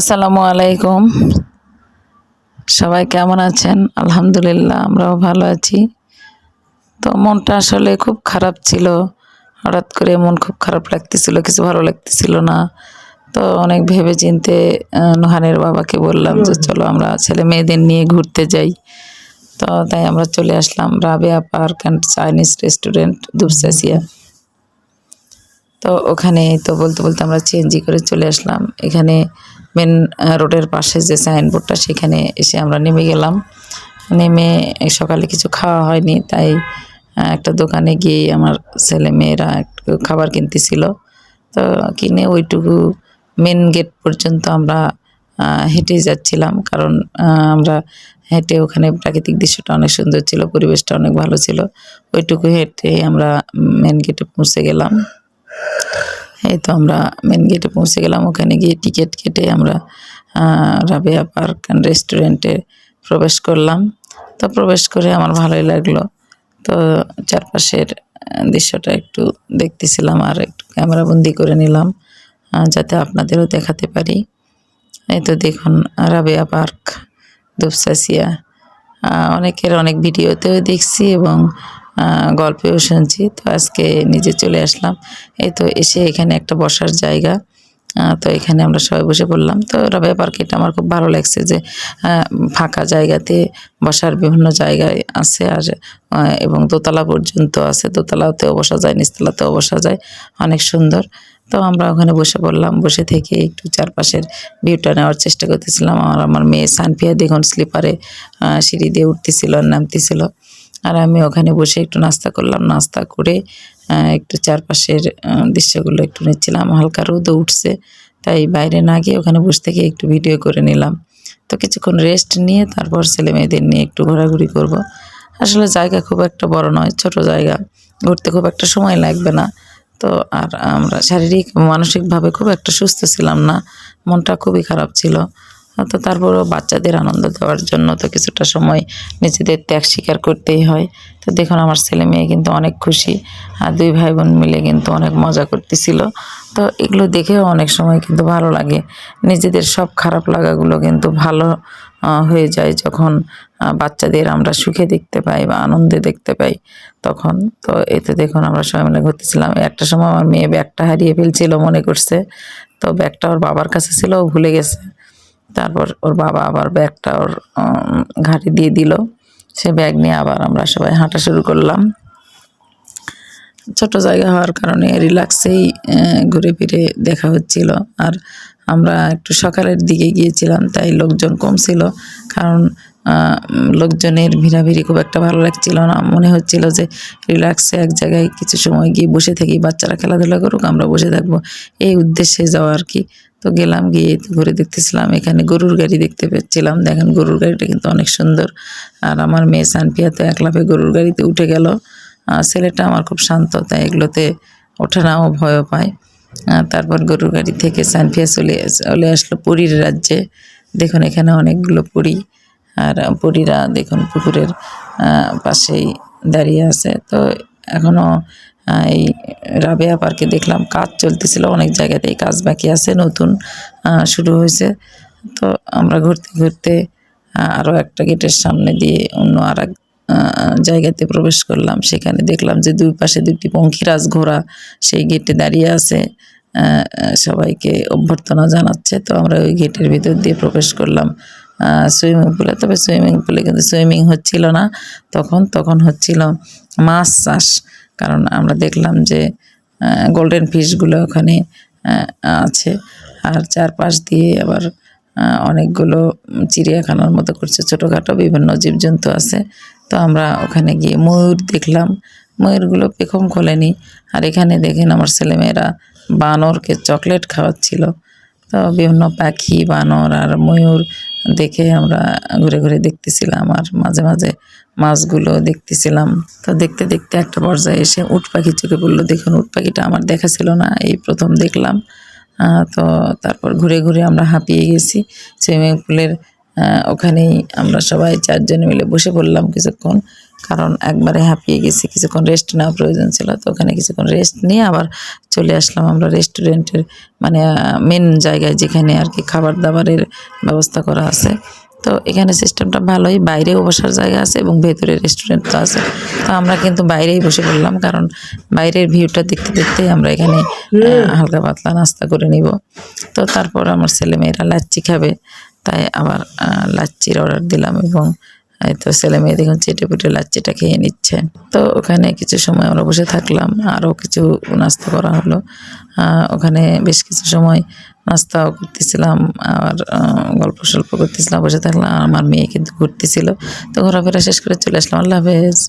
আসসালামু আলাইকুম। সবাই কেমন আছেন? আলহামদুলিল্লাহ, আমরাও ভালো আছি। তো মনটা আসলে খুব খারাপ ছিল। হঠাৎ করে মন খুব খারাপ লাগতেছিল, কিছু ভালো লাগতেছিল না। তো অনেক ভেবে চিনতে নুহানের বাবাকে বললাম যে, চলো আমরা ছেলে মেয়েদের নিয়ে ঘুরতে যাই। তো তাই আমরা চলে আসলাম Rabeya park and Chinese restaurant, Dupchanchia. তো ওখানে তো বলতে বলতে আমরা চেঞ্জি করে চলে আসলাম। এখানে মেন রোডের পাশে যে সাইনবোর্ডটা সেখানে এসে আমরা নেমে গেলাম। নেমে সকালে কিছু খাওয়া হয়নি, তাই একটা দোকানে গিয়ে আমার ছেলে মেয়েরা একটু খাবার কিনতেছিল। তো কিনে ওইটুকু মেন গেট পর্যন্ত আমরা হেঁটে যাচ্ছিলাম। কারণ আমরা হেঁটে ওখানে প্রাকৃতিক দৃশ্যটা অনেক সুন্দর ছিল, পরিবেশটা অনেক ভালো ছিল। ওইটুকু হেঁটে আমরা মেন গেটে পৌঁছে গেলাম। এই তো আমরা মেন গেটে পৌঁছে গেলাম। ওখানে গিয়ে টিকিট কেটে আমরা রাবেয়া পার্ক অ্যান্ড রেস্টুরেন্টে প্রবেশ করলাম। তো প্রবেশ করে আমার ভালোই লাগল। তো চারপাশের দৃশ্যটা একটু দেখতেছিলাম আর একটু ক্যামেরা বন্দি করে নিলাম যাতে আপনাদেরও দেখাতে পারি। এই তো দেখুন, রাবেয়া পার্ক দুপসাসিয়া। অনেকের অনেক ভিডিওতেও দেখছি এবং গল্পেও শুনছি। তো আজকে নিজে চলে আসলাম। এই তো এসে এখানে একটা বসার জায়গা। তো এখানে আমরা সবাই বসে পড়লাম। তো রাবেয়া পার্কে এটা আমার খুব ভালো লাগছে যে ফাঁকা জায়গাতে বসার বিভিন্ন জায়গায় আছে আর এবং দোতলা পর্যন্ত আছে। দোতলাতেও বসা যায়, নিচতলাতেও বসা যায়। অনেক সুন্দর। তো আমরা ওখানে বসে পড়লাম। বসে থেকে একটু চারপাশের ভিউটা নেওয়ার চেষ্টা করতেছিলাম। আর আমার মেয়ে সানফিয়া দেখুন স্লিপারে সিঁড়ি দিয়ে উঠতেছিল নামতেছিল। আর আমি ওখানে বসে একটু নাস্তা করলাম। নাস্তা করে একটু চারপাশের দৃশ্যগুলো একটু নিচ্ছিলাম। হালকা রোদও উঠছে, তাই বাইরে না গিয়ে ওখানে বসে থেকে একটু ভিডিও করে নিলাম। তো কিছুক্ষণ রেস্ট নিয়ে তারপর ছেলে মেয়েদের নিয়ে একটু ঘোরাঘুরি করব। আসলে জায়গা খুব একটা বড় নয়, ছোট জায়গা। ঘুরতে খুব একটা সময় লাগবে না। তো আর আমরা শারীরিক, মানসিকভাবে খুব একটা সুস্থ ছিলাম না। মনটা খুবই খারাপ ছিল। তো তারপরেও বাচ্চাদের আনন্দ দেওয়ার জন্য তো কিছুটা সময় নিজেদের ত্যাগ স্বীকার করতেই হয়। তো দেখুন, আমার ছেলে মেয়ে কিন্তু অনেক খুশি আর দুই ভাই বোন মিলে কিন্তু অনেক মজা করতেছিল। তো এগুলো দেখেও অনেক সময় কিন্তু ভালো লাগে। নিজেদের সব খারাপ লাগাগুলো কিন্তু ভালো হয়ে যায় যখন বাচ্চাদের আমরা সুখে দেখতে পাই বা আনন্দে দেখতে পাই তখন। তো এতে দেখুন, আমরা সবাই মিলে ঘুরতেছিলাম। একটা সময় আমার মেয়ে ব্যাগটা হারিয়ে ফেলছিল মনে করছে। তো ব্যাগটা ওর বাবার কাছে ছিল, ও ভুলে গেছে। তারপর ওর বাবা আবার ব্যাগটা ওর ঘাড়ে দিয়ে দিল। সে ব্যাগ নিয়ে আবার আমরা সবাই হাঁটা শুরু করলাম। ছোট জায়গা হওয়ার কারণে রিল্যাক্সেই ঘুরে ফিরে দেখা হচ্ছিল। আর আমরা একটু সকালের দিকে গিয়েছিলাম, তাই লোকজন কম ছিল। কারণ লোকজনের ভিড়াভিড়ি খুব একটা ভালো লাগছিল না। মনে হচ্ছিল যে রিল্যাক্সে এক জায়গায় কিছু সময় গিয়ে বসে থাকি, বাচ্চারা খেলাধুলা করুক, আমরা বসে থাকব। এই উদ্দেশ্যে যাওয়া আর কি। তো গেলাম গিয়ে ঘুরে দেখতেছিলাম। এখানে গরুর গাড়ি দেখতে পেয়েছিলাম। দেখেন গরুর গাড়িটা কিন্তু অনেক সুন্দর। আর আমার মেয়ে সানপিয়া তো একলাফে গরুর গাড়িতে উঠে গেল। আর ছেলেটা আমার খুব শান্ত, তাই এগুলোতে ওঠে না, ও ভয়ও পায়। তারপর গরুর গাড়ি থেকে সানফিয়া চলে চলে আসলো পুরীর রাজ্যে। দেখুন, এখানে অনেকগুলো পুরী। আর পুরীরা দেখুন পুকুরের পাশেই দাঁড়িয়ে আছে। তো এখনও এই রাবেয়া পার্কে দেখলাম কাজ চলতেছিল, অনেক জায়গাতেই কাজ বাকি আছে, নতুন শুরু হয়েছে। তো আমরা ঘুরতে ঘুরতে আরও একটা গেটের সামনে দিয়ে অন্য আর জায়গাতে প্রবেশ করলাম। সেখানে দেখলাম যে দুই পাশে দুটি পঙ্খিরাজ ঘোড়া সেই গেটে দাঁড়িয়ে আছে। সবাইকে অভ্যর্থনা জানাচ্ছে। তো আমরা ওই গেটের ভিতর দিয়ে প্রবেশ করলাম সুইমিং পুলে। তবে সুইমিং পুলে কিন্তু সুইমিং হচ্ছিল না। তখন তখন হচ্ছিল মাছ চাষ। কারণ আমরা দেখলাম যে গোল্ডেন ফিশগুলো ওখানে আছে। আর চারপাশ দিয়ে আবার অনেকগুলো চিড়িয়াখানার মতো করছে। ছোটোখাটো বিভিন্ন জীবজন্তু আছে। তো আমরা ওখানে গিয়ে ময়ূর দেখলাম। ময়ূরগুলো পেখম খোলেনি। আর এখানে দেখেন আমার ছেলেমেয়েরা বানরকে চকলেট খাওয়াচ্ছিল। তো বিভিন্ন পাখি, বানর আর ময়ূর দেখে আমরা ঘুরে ঘুরে দেখতেছিলাম আর মাঝে মাঝে মাছগুলো দেখতেছিলাম। তো দেখতে দেখতে একটা পর্যায়ে এসে উট পাখি চোখে পড়ল। দেখুন, উট পাখিটা আমার দেখা ছিল না, এই প্রথম দেখলাম। তো তারপর ঘুরে ঘুরে আমরা হাঁপিয়ে গেছি। সুইমিং পুলের ওখানেই আমরা সবাই চারজন মিলে বসে পড়লাম কিছুক্ষণ। কারণ একবারে হাঁপিয়ে গেছি, কিছুক্ষণ রেস্ট নেওয়া প্রয়োজন ছিল, তো ওখানে কিছুক্ষণ রেস্ট নিয়ে আবার চলে আসলাম আমরা রেস্টুরেন্টের মানে মেন জায়গায় যেখানে আর কি খাবার দাবারের ব্যবস্থা করা আছে। তো এখানে সিস্টেমটা ভালোই, বাইরেও বসার জায়গা আছে এবং ভেতরে রেস্টুরেন্ট তো আছে। তো আমরা কিন্তু বাইরেই বসে পড়লাম, কারণ বাইরের ভিউটা দেখতে দেখতে আমরা এখানে হালকা পাতলা নাস্তা করে নিব। তো তারপর আমার ছেলেমেয়েরা লাচ্ছি খাবে, তাই আবার লাচ্চির অর্ডার দিলাম এবং এই তো ছেলে মেয়ে দেখুন চেটে পুটে লাচ্চিটা খেয়ে নিচ্ছে। তো ওখানে কিছু সময় আমরা বসে থাকলাম, আরও কিছু নাস্তা করা হলো। ওখানে বেশ কিছু সময় নাস্তাও করতেছিলাম আর গল্প সল্প করতেছিলাম, বসে থাকলাম। আমার মেয়ে কিন্তু ঘুরতেছিল। তো ঘোরাফেরা শেষ করে চলে আসলাম। আল্লাহ হাফেজ।